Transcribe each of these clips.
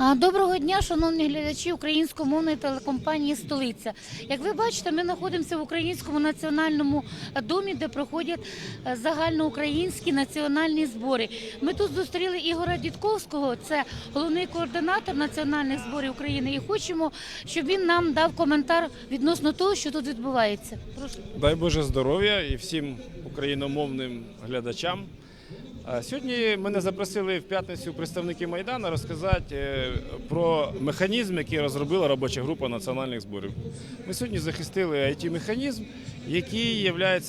Доброго дня, шановні глядачі українськомовної телекомпанії Столиця. Як ви бачите, ми знаходимося в Українському національному домі, де проходять е, загальноукраїнські національні збори. Ми тут зустріли Ігора Дідковського, це головний координатор національних зборів України, і хочемо, щоб він нам дав коментар відносно того, що тут відбувається. Прошу. Дай Боже здоров'я і всім україномовним глядачам. Сьогодні мене запросили в п'ятницю представники Майдану розказати е, про механізм, який розробила робоча група національних зборів. Ми сьогодні захистили it механізм який є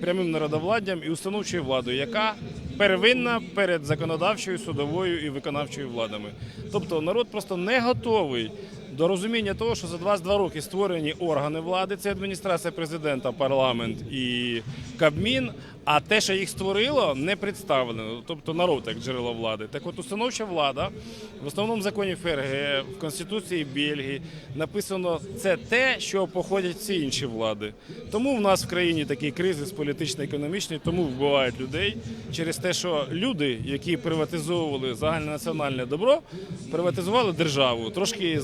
прямим народовладдям і установчою владою, яка первинна перед законодавчою, судовою і виконавчою владами. Тобто народ просто не готовий до розуміння того, що за 22 роки створені органи влади, це адміністрація президента, парламент і Кабмін. А те, що їх створило, не представлено. Тобто народ як джерело влади. Так от установча влада в основному законі ФРГ, в Конституції Бельгії написано це те, що походять всі інші влади. Тому в нас в країні такий кризис політично-економічний, тому вбивають людей через те, що люди, які приватизовували загальнонаціональне добро, приватизували державу, трошки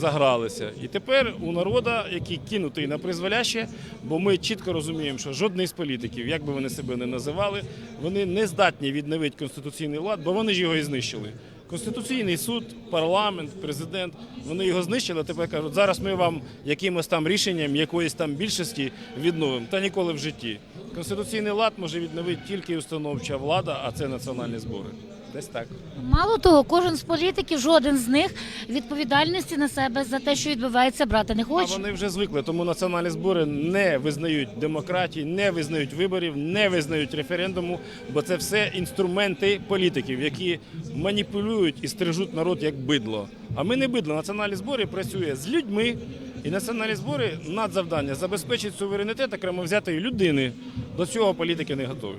загралися. І тепер у народа, який кинутий на призволяще, бо ми чітко розуміємо, що жодний з політиків, як би вони себе не називали, вони не здатні відновити конституційний лад, бо вони ж його і знищили. Конституційний суд, парламент, президент вони його знищили. а Тепер кажуть, зараз ми вам якимось там рішенням якоїсь там більшості відновимо. Та ніколи в житті. Конституційний лад може відновити тільки установча влада, а це національні збори. Десь так. Мало того, кожен з політиків, жоден з них відповідальності на себе за те, що відбувається, брати не А вони вже звикли, тому національні збори не визнають демократії, не визнають виборів, не визнають референдуму, бо це все інструменти політиків, які маніпулюють і стережуть народ як бидло. А ми не бидло. Національні збори працює з людьми, і національні збори надзавдання забезпечить суверенітет окремо взятої людини. До цього політики не готові.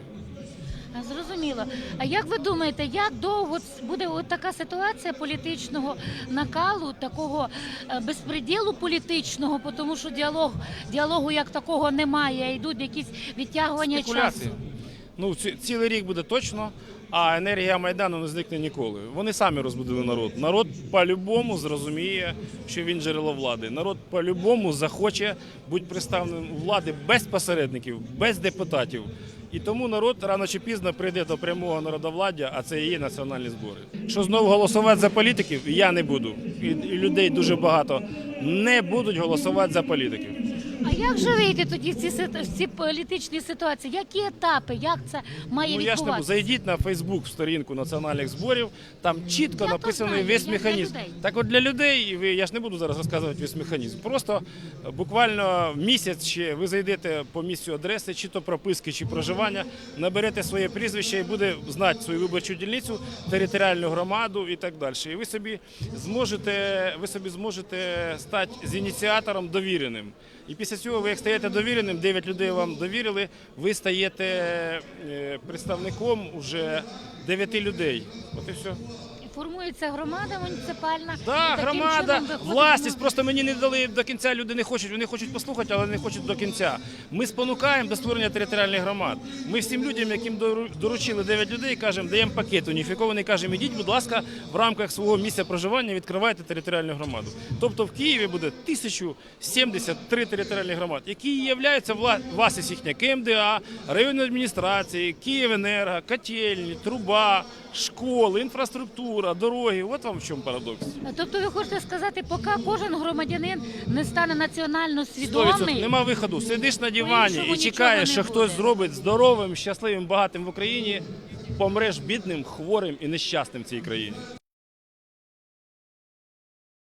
А, Зрозуміло. А як ви думаєте, як довго буде от така ситуація політичного накалу, такого е, безпреділу політичного, тому що діалог, діалогу як такого немає, йдуть якісь відтягування часу? Ну, ці- цілий рік буде точно, а енергія Майдану не зникне ніколи. Вони самі розбудили народ. Народ по-любому зрозуміє, що він джерело влади. Народ по-любому захоче бути представленим влади без посередників, без депутатів. І тому народ рано чи пізно прийде до прямого народовладдя, а це є національні збори. Що знову голосувати за політиків, я не буду. І людей дуже багато не будуть голосувати за політиків. А як же вийти тоді в ці, сит- в ці політичні ситуації? Які етапи? Як це має Ну я ж не зайдіть на Фейсбук в сторінку національних зборів. Там чітко Я то написаний знаю, весь я для механізм. людей. Так от для людей, і ви я ж не буду зараз розказувати весь механізм. Просто е, буквально місяць ще ви зайдете по місцю адреси, чи то прописки, чи проживання, наберете своє прізвище і буде знати свою виборчу дільницю, територіальну громаду і так далі. І ви собі зможете, ви собі зможете стати з ініціатором довіреним. І після цього ви як стаєте довіреним, 9 людей вам довірили, ви стаєте е, представником уже 9 людей. От і все. Формується громада муніципальна. Так, громада, власність. Просто мені не дали до кінця. Люди не хочуть. Вони хочуть послухати, але не хочуть до кінця. Ми спонукаємо до створення територіальних громад. Ми всім людям, яким дору- доручили 9 людей, кажемо, даємо пакет уніфікований. Кажемо, ідіть, будь ласка, в рамках свого місця проживання відкривайте територіальну громаду. Тобто в Києві буде 1073 територіальні громади, які являються вла... власність їхня КМДА, районної адміністрації, Київенерго, котельні, труба, школи, інфраструктура, дороги. От вам в чому парадокс. Тобто ви хочете сказати, поки кожен громадянин не стане національно 100%. свідомий, Нема виходу. Сидиш на дивані і чекаєш, що хтось зробить здоровим, щасливим, багатим в Україні. Помреш бідним, хворим і нещасним в цій країні.